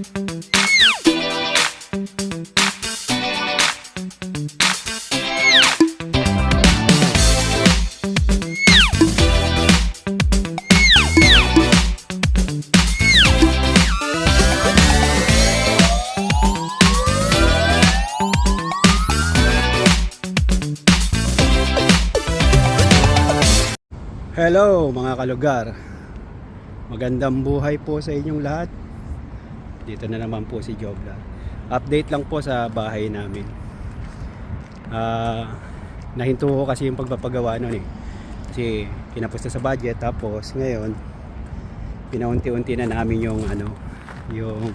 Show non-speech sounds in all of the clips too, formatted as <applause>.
Hello mga kalugar. Magandang buhay po sa inyong lahat Dito na naman po si Jobla. Update lang po sa bahay namin. Ah, Nahinto ko kasi yung pagpapagawa nun eh. Kasi kinapos na sa budget Tapos ngayon Pinaunti-unti na namin yung ano Yung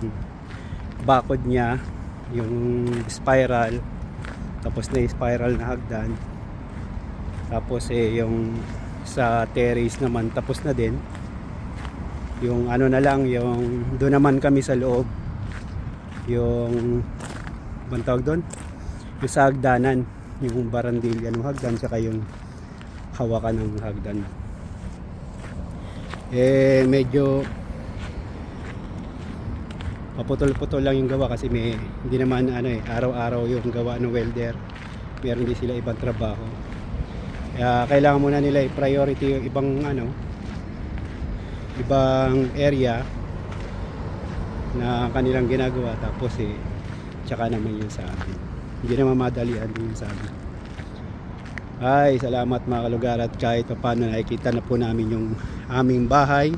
Bakod niya Yung spiral Tapos na yung spiral na hagdan. Tapos eh yung sa terrace naman tapos na din. Yung ano na lang, yung doon naman kami sa loob. Yung bang doon? Yung sa hagdanan, yung barandilya ng hagdan saka yung hawakan ng hagdan. Eh medyo paputol-putol lang yung gawa kasi may hindi naman ano eh araw-araw yung gawa ng welder. Meron din sila ibang trabaho. Kaya kailangan muna nila i-priority yung ibang ano ibang area na kanilang ginagawa tapos eh tsaka naman yun sa amin. Hindi naman madalian yun sa amin. Ay, salamat mga kalugar at kahit pa paano nakikita na po namin yung aming bahay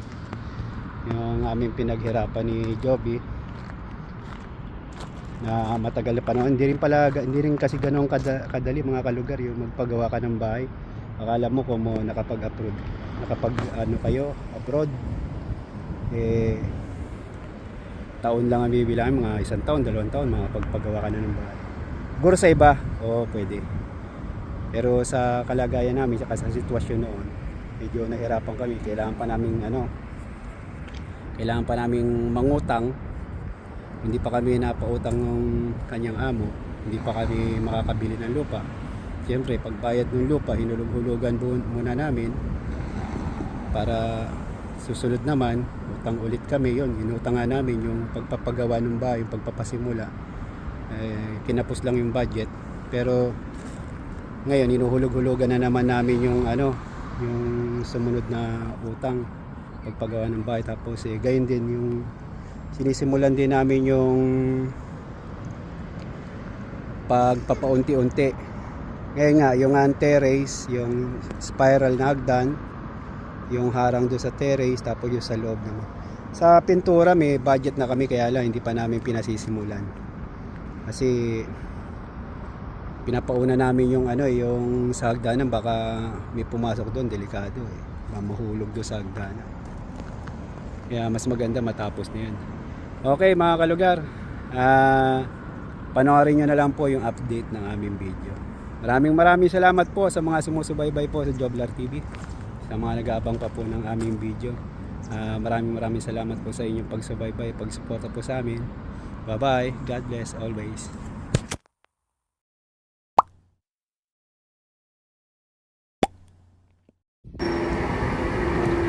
yung aming pinaghirapan ni Joby na matagal na panahon. Hindi rin pala, hindi rin kasi kada, kadali mga kalugar yung magpagawa ka ng bahay. Akala mo kung mo nakapag-upload, nakapag ano kayo, abroad, eh, taon lang ang bibilang, mga isang taon, dalawang taon, mga pagpagawa ka na ng bahay. Siguro sa iba, oo, pwede. Pero sa kalagayan namin, sa sa sitwasyon noon, medyo nahirapan kami. Kailangan pa namin, ano, kailangan pa namin mangutang hindi pa kami napautang ng kanyang amo hindi pa kami makakabili ng lupa siyempre pagbayad ng lupa hinulog-hulugan muna namin para susunod naman utang ulit kami yon inutangan namin yung pagpapagawa ng bahay yung pagpapasimula. Eh, kinapos lang yung budget. Pero ngayon inuhulog-hulugan na naman namin yung ano yung sumunod na utang pagpagawa ng bahay. Tapos eh gayon din yung sinisimulan din namin yung pagpapaunti-unti. Ngayon nga, yung anti-race, yung spiral na hagdan, yung harang doon sa terrace, tapos yung sa loob naman. Sa pintura may budget na kami kaya lang hindi pa namin pinasisimulan. Kasi pinapauna namin yung ano yung sa hagdanan baka may pumasok doon delikado eh. Baka Mahulog doon sa hagdanan. Kaya mas maganda matapos na yun. Okay mga kalugar, ah panoorin nyo na lang po yung update ng aming video. Maraming maraming salamat po sa mga sumusubaybay po sa Joblar TV. Sa mga nag-aabang pa po ng aming video. Ah, maraming maraming salamat po sa inyong pagsubaybay, pagsuporta po sa amin. Bye-bye. God bless always.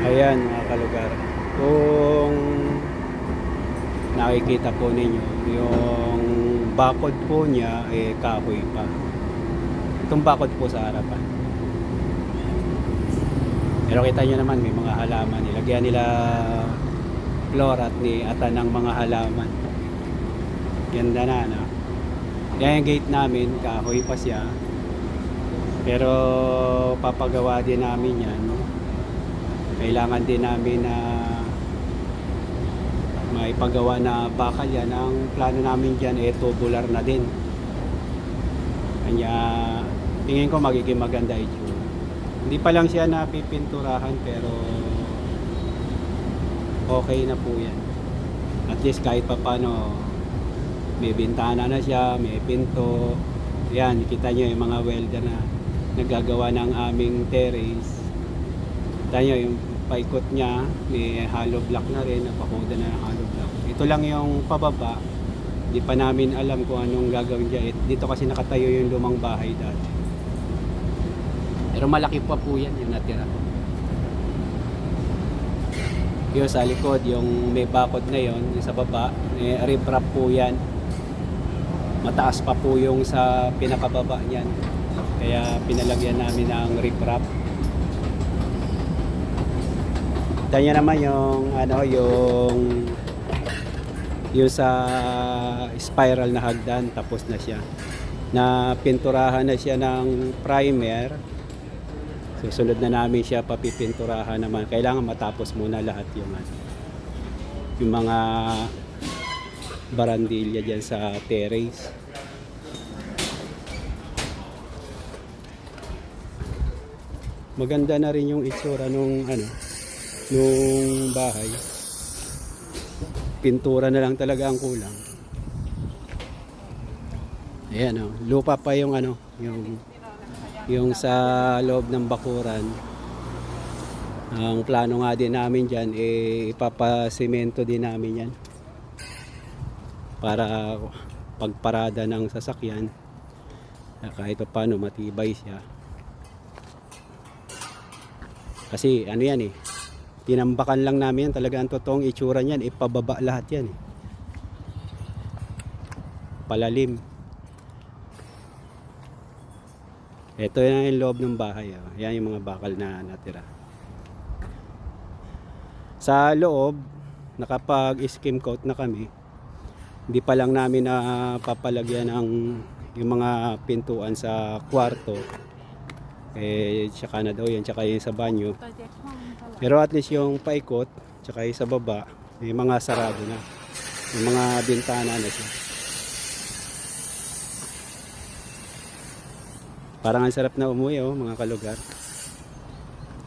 Ayan mga kalugar. Kung nakikita po ninyo, yung bakod po niya eh kahoy pa. Itong bakod po sa harapan. Pero kita nyo naman may mga halaman. Nilagyan nila floor at ni ata ng mga halaman. Ganda na, no? Yan yung gate namin, kahoy pa siya. Pero papagawa din namin yan. Kailangan din namin na maipagawa na bakal yan. Ang plano namin dyan eh tubular na din. Kanya tingin ko magiging maganda itsura. Hindi pa lang siya napipinturahan pero okay na po yan. At least kahit pa paano may bintana na siya, may pinto. Yan, kita nyo yung mga welder na nagagawa ng aming terrace. Kita nyo yung paikot niya, may hollow block na rin, napakoda na ng hollow block. Ito lang yung pababa, di pa namin alam kung anong gagawin dyan. Eh, Dito kasi nakatayo yung lumang bahay dati. Pero malaki pa po yan yung natira. Yung sa likod, yung may bakod na yon, yung sa baba, eh, riprap po yan. Mataas pa po yung sa pinakababa niyan. Kaya pinalagyan namin ng riprap. Kanya naman yung ano yung yung sa spiral na hagdan tapos na siya. Na pinturahan na siya ng primer. Susunod na namin siya papipinturahan naman. Kailangan matapos muna lahat yung ano, yung mga barandilya diyan sa terrace. Maganda na rin yung itsura nung ano nung bahay. Pintura na lang talaga ang kulang. Ayan oh, lupa pa yung ano, yung yung sa loob ng bakuran. Ang plano nga din namin diyan eh ipapasemento din namin 'yan. Para pagparada ng sasakyan kahit pa paano matibay siya. Kasi ano yan eh, tinambakan lang namin yan. Talaga ang totoong itsura niyan, ipababa lahat yan eh. Palalim. Ito yan yung loob ng bahay. Oh. Yan yung mga bakal na natira. Sa loob, nakapag-skim coat na kami. Hindi pa lang namin na papalagyan ng yung mga pintuan sa kwarto. Eh, tsaka na daw yan, tsaka yung sa banyo. Pero at least yung paikot, tsaka yung sa baba, may mga sarado na. May mga bintana na siya. Parang ang sarap na umuwi oh, mga kalugar.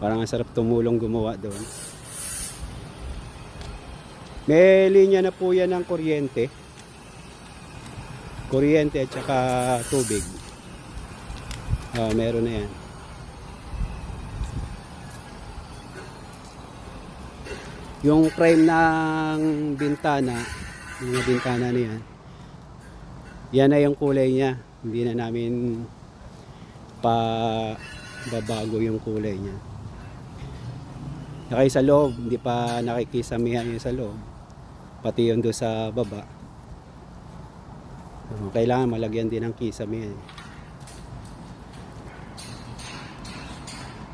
Parang ang sarap tumulong gumawa doon. May linya na po yan ng kuryente. Kuryente at saka tubig. Ah, meron na yan. Yung frame ng bintana, yung bintana na yan, yan na yung kulay niya. Hindi na namin pa babago yung kulay niya. Saka yung sa loob, hindi pa nakikisamihan yung sa loob. Pati yung doon sa baba. So, kailangan malagyan din ng kisame yan.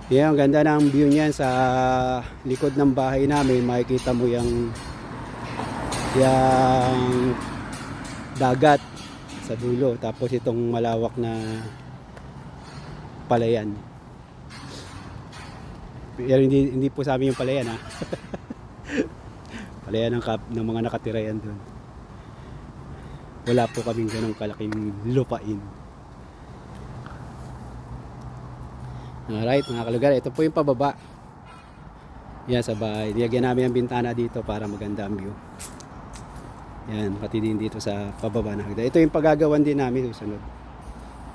Yan, ang ganda ng view niyan sa likod ng bahay namin. Makikita mo yung yung dagat sa dulo. Tapos itong malawak na palayan. Pero hindi, hindi po sa amin yung palayan ha. <laughs> palayan ng, kap, ng mga nakatira yan doon. Wala po kaming ganong kalaking lupain. Alright mga kalugar, ito po yung pababa. Yan sa bahay. Nilagyan namin ang bintana dito para maganda ang view. Yan, pati din dito sa pababa na hagdan. Ito yung paggagawan din namin susunod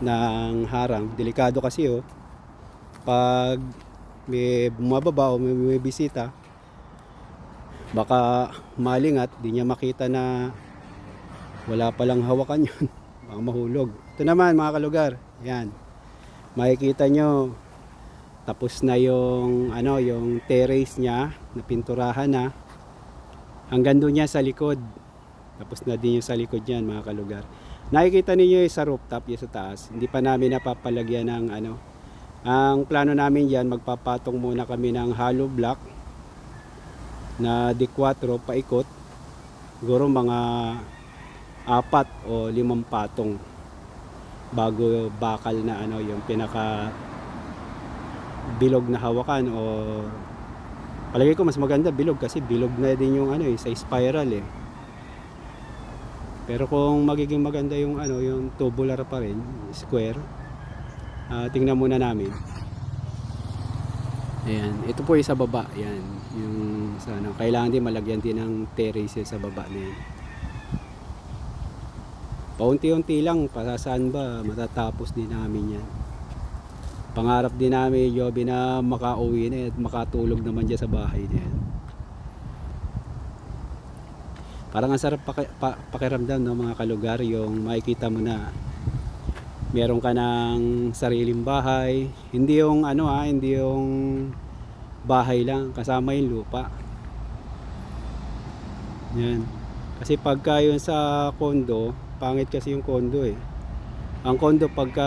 ng harang. Delikado kasi oh. Pag may bumababa o may, may bisita, baka malingat, di niya makita na wala palang hawakan <laughs> yun. Baka mahulog. Ito naman mga kalugar. Yan. Makikita nyo, tapos na yung ano, yung terrace niya, na pinturahan na. Hanggang doon niya sa likod. Tapos na din yung sa likod niyan, mga kalugar. Nakikita niyo yung sa rooftop, yung sa taas. Hindi pa namin napapalagyan ng ano. Ang plano namin diyan, magpapatong muna kami ng hollow block na D4 paikot. Siguro mga apat o limang patong bago bakal na ano yung pinaka bilog na hawakan o palagay ko mas maganda bilog kasi bilog na din yung ano eh, sa spiral eh pero kung magiging maganda yung ano yung tubular pa rin square ah, tingnan muna namin. Ayan. Ito po yung sa baba. Yan yung sa ano kailangan din malagyan din ng terrace sa baba na paunti-unti lang para saan ba matatapos din namin yan. Pangarap din namin Joby na makauwi na at makatulog naman dyan sa bahay na parang ang sarap paki, pa, pakiramdam no, mga kalugar yung makikita mo na meron ka ng sariling bahay hindi yung ano ha hindi yung bahay lang kasama yung lupa Yan. Kasi pagka yun sa kondo, pangit kasi yung kondo eh. Ang kondo pagka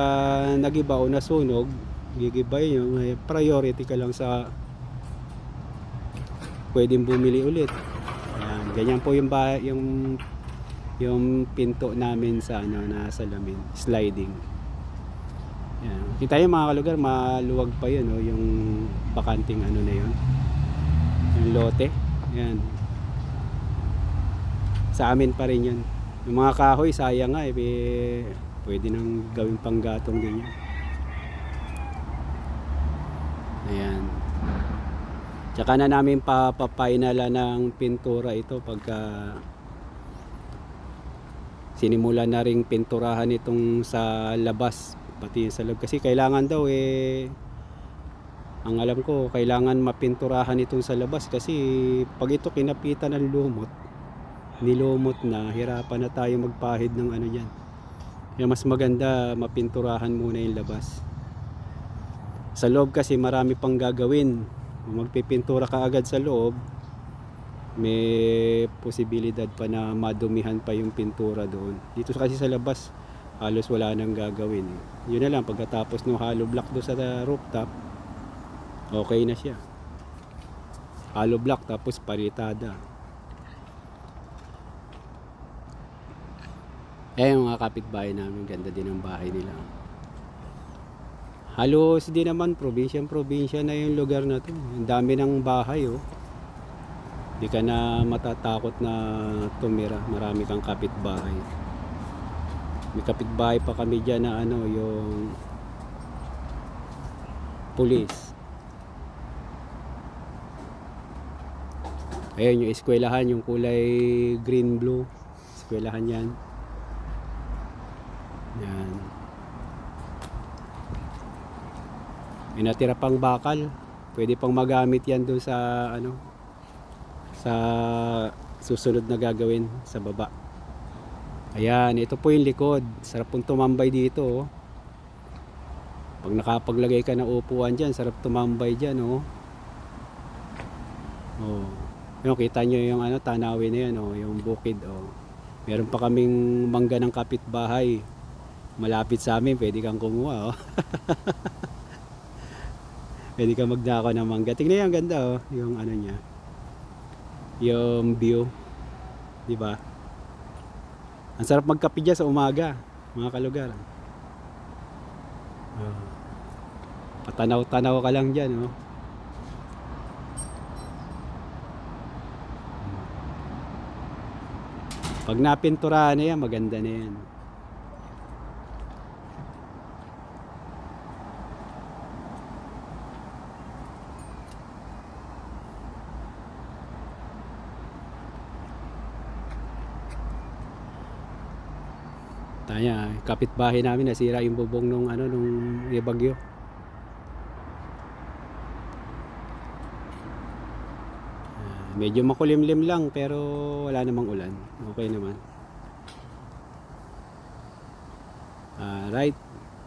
nagiba o nasunog, gigibay nyo, may priority ka lang sa pwedeng bumili ulit. Yan. Ganyan po yung, ba, yung yung pinto namin sa ano na salamin, sliding. Yan. Kita yung mga kalugar, maluwag pa yun, oh, yung bakanting ano na yun. Yung lote. Yan. Sa amin pa rin yan. Yung mga kahoy, sayang nga eh, Pwede nang gawing panggatong din yan. Ayan. Tsaka na namin papapainala ng pintura ito pagka sinimula na ring pinturahan itong sa labas pati sa loob. Kasi kailangan daw eh ang alam ko kailangan mapinturahan itong sa labas kasi pag ito kinapitan ng lumot nilumot na hirapan na tayo magpahid ng ano yan kaya mas maganda mapinturahan muna yung labas. Sa loob kasi marami pang gagawin magpipintura ka agad sa loob may posibilidad pa na madumihan pa yung pintura doon. Dito kasi sa labas, halos wala nang gagawin. eh. Yun na lang, pagkatapos ng hollow block doon sa rooftop, okay na siya. Hollow block tapos paritada. Eh, mga kapitbahay namin, ganda din ang bahay nila. Halos di naman, probinsya-probinsya na yung lugar na to. Ang dami ng bahay, oh. Di ka na matatakot na tumira. Marami kang kapitbahay. May kapitbahay pa kami dyan na ano, yung pulis. Ayun, yung eskwelahan, yung kulay green-blue. Eskwelahan yan. Yan. May natira pang bakal. Pwede pang magamit yan doon sa ano, sa susunod na gagawin sa baba. Ayan, ito po yung likod. Sarap pong tumambay dito. Oh. Pag nakapaglagay ka ng upuan dyan, sarap tumambay dyan. Oh. Oh. Yung, kita nyo yung ano, tanawin na yan, oh, yung bukid. Oh. Meron pa kaming mangga ng kapitbahay. Malapit sa amin, pwede kang kumuha. Oh. <laughs> pwede kang magdako ng mangga. Tingnan yung ganda, oh, yung ano niya yung view. 'Di ba? Ang sarap magkape dyan sa umaga, mga kalugar. Oh. Patanaw-tanaw ka lang diyan, oh. Pag napinturahan na yan, maganda na yan. Tanya, kapitbahay namin nasira yung bubong nung ano nung bagyo. Ah, medyo makulimlim lang pero wala namang ulan. Okay naman. Ah, right.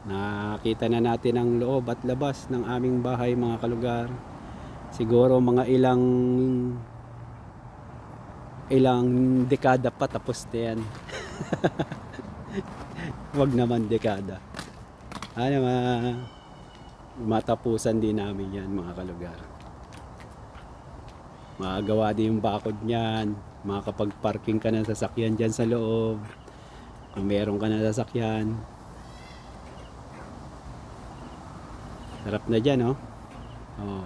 Nakita na natin ang loob at labas ng aming bahay mga kalugar. Siguro mga ilang ilang dekada pa tapos na yan. <laughs> <laughs> Wag naman dekada. Ano ma matapusan din namin yan mga kalugar. Makagawa din yung bakod niyan. Makakapag-parking ka ng sasakyan dyan sa loob. Kung meron ka na sasakyan. Sarap na dyan, oh. Oh.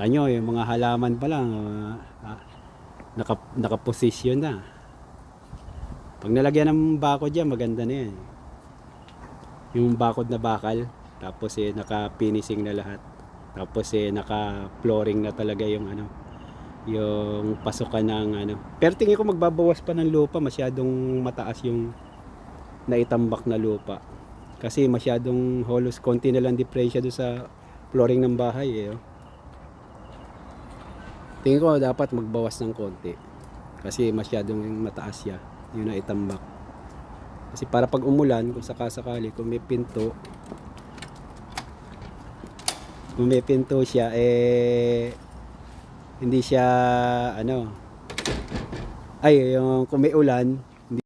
Tanyo, yung mga halaman pa lang, uh, naka, nakaposisyon na. Pag nalagyan ng bakod dyan, maganda na yan. Yung bakod na bakal, tapos eh naka-finishing na lahat. Tapos eh naka-flooring na talaga yung ano, yung pasukan ng ano. Pero tingin ko magbabawas pa ng lupa, masyadong mataas yung naitambak na lupa. Kasi masyadong holos, konti na lang diferensya doon sa flooring ng bahay eh. oh. Tingin ko dapat magbawas ng konti. Kasi masyadong mataas siya yung naitambak. Kasi para pag umulan, kung sakasakali, kung may pinto, kung may pinto siya, eh, hindi siya, ano, Ay, yung kung may ulan, hindi...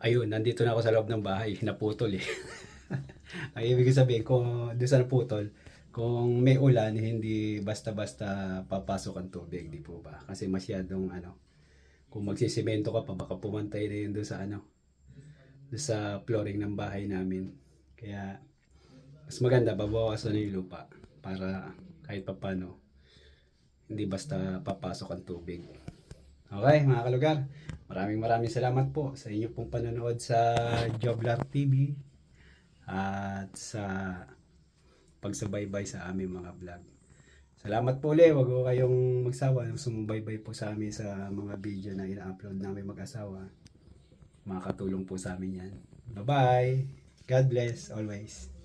Ayun, nandito na ako sa loob ng bahay, naputol eh. <laughs> Ay, ibig sabihin, kung doon sa naputol, kung may ulan, hindi basta-basta papasok ang tubig, di po ba? Kasi masyadong ano, kung magsisimento ka pa, baka pumantay na yun doon sa ano, doon sa flooring ng bahay namin. Kaya, mas maganda, babawasan na yung lupa para kahit papano, hindi basta papasok ang tubig. Okay, mga kalugar. Maraming maraming salamat po sa inyo pong panonood sa Joblar TV at sa pagsubaybay sa aming mga vlog. Salamat po ulit. Huwag kayong magsawa. Sumubaybay po sa amin sa mga video na ina-upload namin mag-asawa. Makakatulong po sa amin yan. Bye-bye. God bless always.